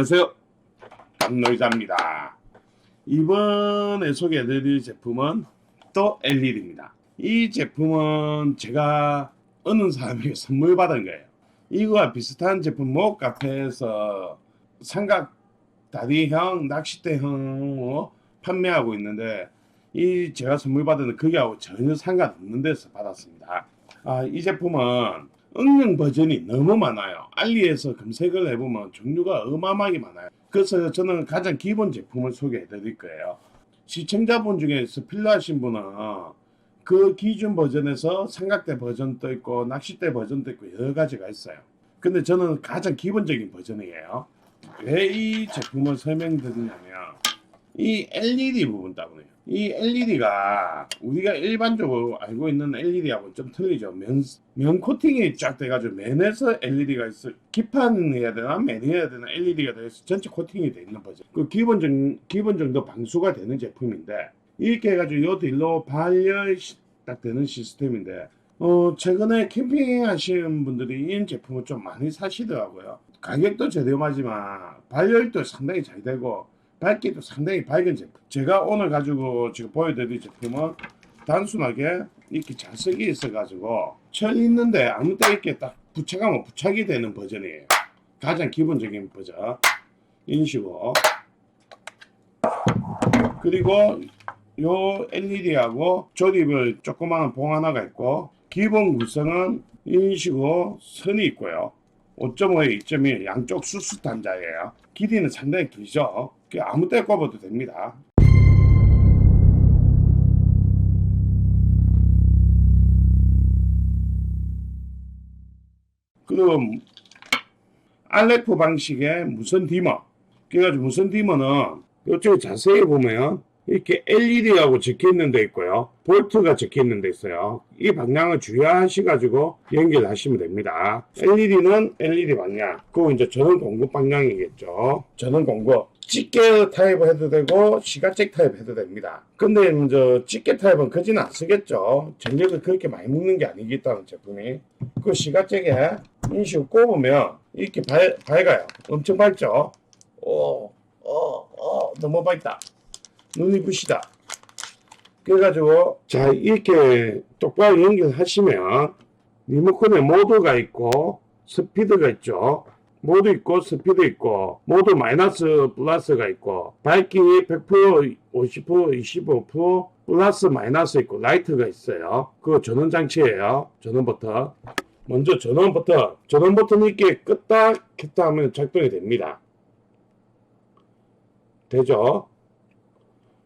안녕하세요. 남노이자입니다. 이번에 소개해드릴 제품은 또 LED입니다. 이 제품은 제가 어느 사람에게 선물 받은 거예요. 이거와 비슷한 제품 모 카페에서 삼각 다리형, 낚싯대형으로 판매하고 있는데 이 제가 선물 받은 그게하고 전혀 상관없는 데서 받았습니다. 아, 이 제품은 응용 버전이 너무 많아요. 알리에서 검색을 해보면 종류가 어마어마하게 많아요. 그래서 저는 가장 기본 제품을 소개해 드릴 거예요. 시청자분 중에서 필요하신 분은 그 기준 버전에서 삼각대 버전도 있고 낚싯대 버전도 있고 여러 가지가 있어요. 근데 저는 가장 기본적인 버전이에요. 왜 이 제품을 설명드리냐면 이 LED 부분 때문에요. 이 LED가 우리가 일반적으로 알고 있는 LED하고 좀 틀리죠. 면, 면 코팅이 쫙 돼가지고 면에서 LED가 있어 기판해야 되나 면해야 되나 LED가 돼서 전체 코팅이 돼 있는 버전. 그 기본 정 기본 정도 방수가 되는 제품인데 이렇게 해가지고 요 딜로 발열 시- 딱 되는 시스템인데 어 최근에 캠핑 하시는 분들이 이 제품을 좀 많이 사시더라고요. 가격도 저렴하지만 발열도 상당히 잘 되고 밝기도 상당히 밝은 제품. 제가 오늘 가지고 지금 보여드릴 제품은 단순하게 이렇게 잘 쓰기 있어가지고 철 있는데 아무 때 이렇게 딱 부착하면 부착이 되는 버전이에요. 가장 기본적인 버전. 인식으로. 그리고 요 LED하고 조립을 조그마한 봉 하나가 있고 기본 구성은 인식으로 선이 있고요. 5.5에 2.1 양쪽 수수 단자예요. 길이는 상당히 길죠. 그 아무 때 꼽아도 됩니다. 그럼 알레프 방식의 무선 디머. 그래가지고 무선 디머는 이쪽에 자세히 보면 이렇게 LED하고 적혀 있는 데 있고요. 볼트가 적혀 있는 데 있어요. 이 방향을 주의하셔가지고 연결하시면 됩니다. LED는 LED 방향. 그리고 이제 전원 공급 방향이겠죠. 전원 공급. 집게 타입 해도 되고 시가잭 타입 해도 됩니다. 근데 이제 집게 타입은 거지는 안 쓰겠죠. 전력을 그렇게 많이 먹는 게 아니기 때문에 제품이. 그 시가잭에 인식 꼽으면 이렇게 밝, 밝아요. 엄청 밝죠. 오, 어, 어, 너무 밝다. 눈이 부시다. 그래가지고 자 이렇게 똑바로 연결하시면 리모컨에 모드가 있고 스피드가 있죠. 모드 있고 스피드 있고 모드 마이너스 플러스가 있고 밝기 100% 50% 25% 플러스 마이너스 있고 라이트가 있어요. 그거 전원 장치예요. 전원 버튼. 먼저 전원 버튼. 전원 버튼 이렇게 끄다 켰다 하면 작동이 됩니다. 되죠?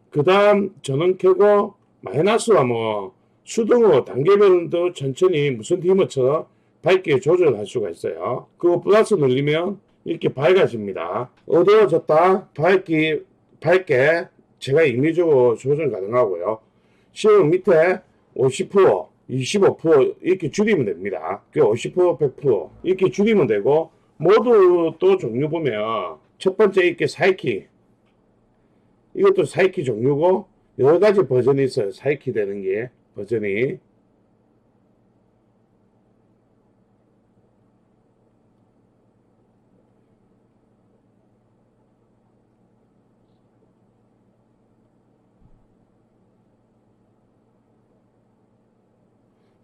그 다음 전원 켜고 마이너스와 뭐 수동으로 단계별도 천천히 무슨 디머처럼 밝게 조절할 수가 있어요. 그거 플러스 누르면 이렇게 밝아집니다. 어두워졌다 밝기 밝게 제가 임의적으로 조절 가능하고요. 시험 밑에 50% 25% 이렇게 줄이면 됩니다. 그50% 100% 이렇게 줄이면 되고 모두 또 종류 보면 첫 번째 이렇게 사이키 이것도 사이키 종류고 여러 가지 버전이 있어요. 사이키 되는 게 버전이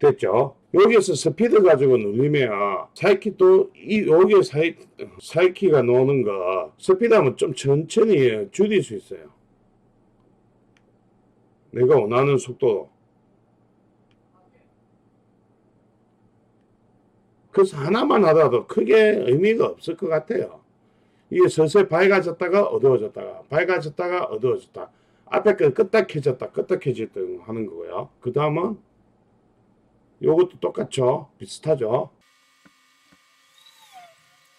됐죠? 여기서 스피드 가지고 누르면 사이키 또이 여기에 사이 사이키가 노는 거 스피드 하면 좀 천천히 줄일 수 있어요. 내가 원하는 속도. 그래서 하나만 하더라도 크게 의미가 없을 것 같아요. 이게 서서히 밝아졌다가 어두워졌다가 밝아졌다가 어두워졌다. 앞에 거 끄딱 켜졌다 끄딱 켜졌다 하는 거고요. 그 다음은 요것도 똑같죠. 비슷하죠.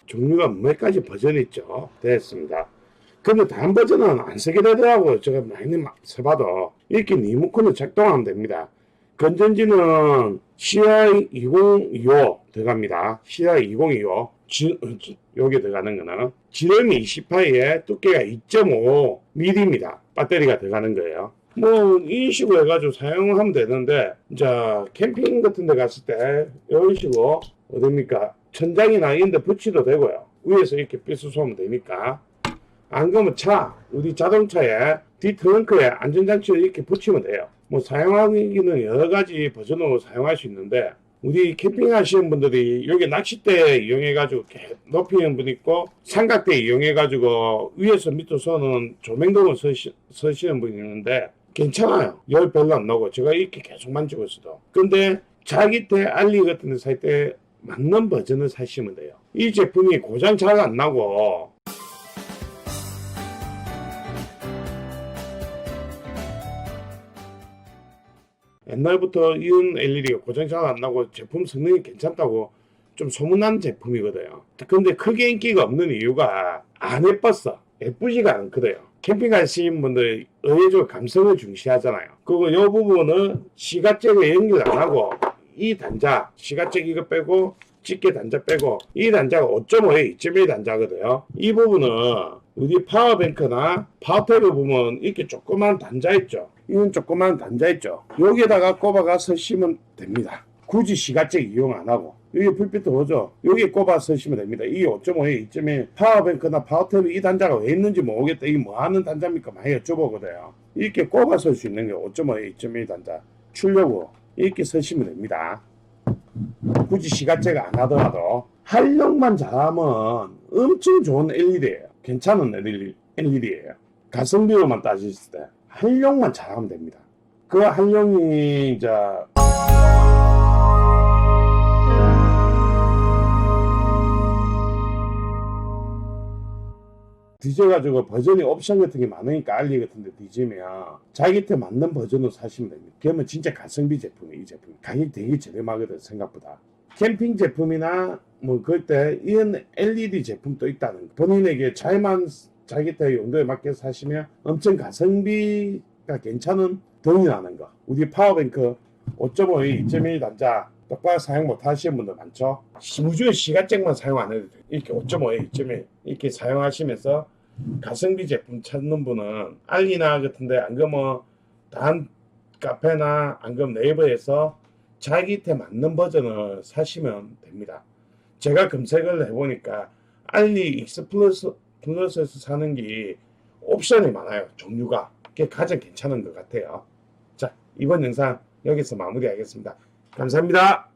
종류가 몇 가지 버전이 있죠. 됐습니다. 근데 다음 버전은 안 쓰게 되더라고요. 제가 많이 막 써봐도. 이렇게 리모컨을 작동하면 됩니다. 건전지는 CI2025 들어갑니다. CI2025. 지, 여기 들어가는 거는 지름이 28에 두께가 2.5mm입니다. 배터리가 들어가는 거예요. 뭐 이런 식으로 해가지고 사용하면 되는데 자 캠핑 같은 데 갔을 때 이런 식으로 어딥니까? 천장이나 이런 데 붙이도 되고요. 위에서 이렇게 삐스 쏘면 되니까. 안 그러면 차 우리 자동차에 뒤 트렁크에 안전장치를 이렇게 붙이면 돼요. 뭐 사용하기는 여러 가지 버전으로 사용할 수 있는데 우리 캠핑 하시는 분들이 여기 낚싯대 이용해가지고 높이는 분 있고 삼각대 이용해가지고 위에서 밑으로 쏘는 조명등을 서시, 서시는 분이 있는데 괜찮아요. 열 별로 안 나고 제가 이렇게 계속 만지고 있어도. 근데 자기태 알리 같은 데 살 때 맞는 버전을 사시면 돼요. 이 제품이 고장 잘 안 나고 옛날부터 이은 LED가 고장 잘 안 나고 제품 성능이 괜찮다고 좀 소문난 제품이거든요. 근데 크게 인기가 없는 이유가 안 예뻤어. 예쁘지가 않거든요. 캠핑 가시는 분들 의외적으로 감성을 중시하잖아요. 그리고 이 부분은 시가잭을 연결 안 하고 이 단자, 시가잭 이거 빼고 집게 단자 빼고 이 단자가 5.5에 2.1 단자거든요. 이 부분은 우리 파워뱅크나 파워탭을 보면 이렇게 조그만 단자 있죠. 이건 조그만 단자 있죠. 여기에다가 꼽아가 쓰시면 됩니다. 굳이 시가잭 이용 안 하고 여기 불빛 들어오죠. 여기 꼽아 쓰시면 됩니다. 이게 5.5에 2.1 파워뱅크나 파워탭이 이 단자가 왜 있는지 모르겠다. 이게 뭐 하는 단자입니까? 많이 여쭤보거든요. 이렇게 꼽아 쓸 수 있는 게 5.5에 2.1 단자 출력으로 이렇게 쓰시면 됩니다. 굳이 시가잭 안 하더라도 활용만 잘하면 엄청 좋은 LED예요. 괜찮은 LED예요. 가성비로만 따졌을 때 활용만 잘하면 됩니다. 그 활용이 이제 뒤져가지고 버전이 옵션 같은 게 많으니까 알리 같은 데 뒤지면 자기한테 맞는 버전으로 사시면 됩니다. 그러면 진짜 가성비 제품이에요, 이 제품. 가격이 되게 저렴하거든, 생각보다. 캠핑 제품이나 뭐 그때 이런 LED 제품도 있다는 거. 본인에게 잘만 자기한테 용도에 맞게 사시면 엄청 가성비가 괜찮은 돈이 나는 거. 우리 파워뱅크 5.5에 2.1 단자 똑바로 사용 못 하시는 분들 많죠. 무조건 시가잭만 사용 안 해도 돼. 이렇게 5.5에 2.1 이렇게 사용하시면서 가성비 제품 찾는 분은 알리나 같은데 안 그러면 단 카페나 안 그러면 네이버에서 자기한테 맞는 버전을 사시면 됩니다. 제가 검색을 해보니까 알리 익스 플러스 플러스에서 사는 게 옵션이 많아요. 종류가 그게 가장 괜찮은 것 같아요. 자 이번 영상 여기서 마무리하겠습니다. 감사합니다.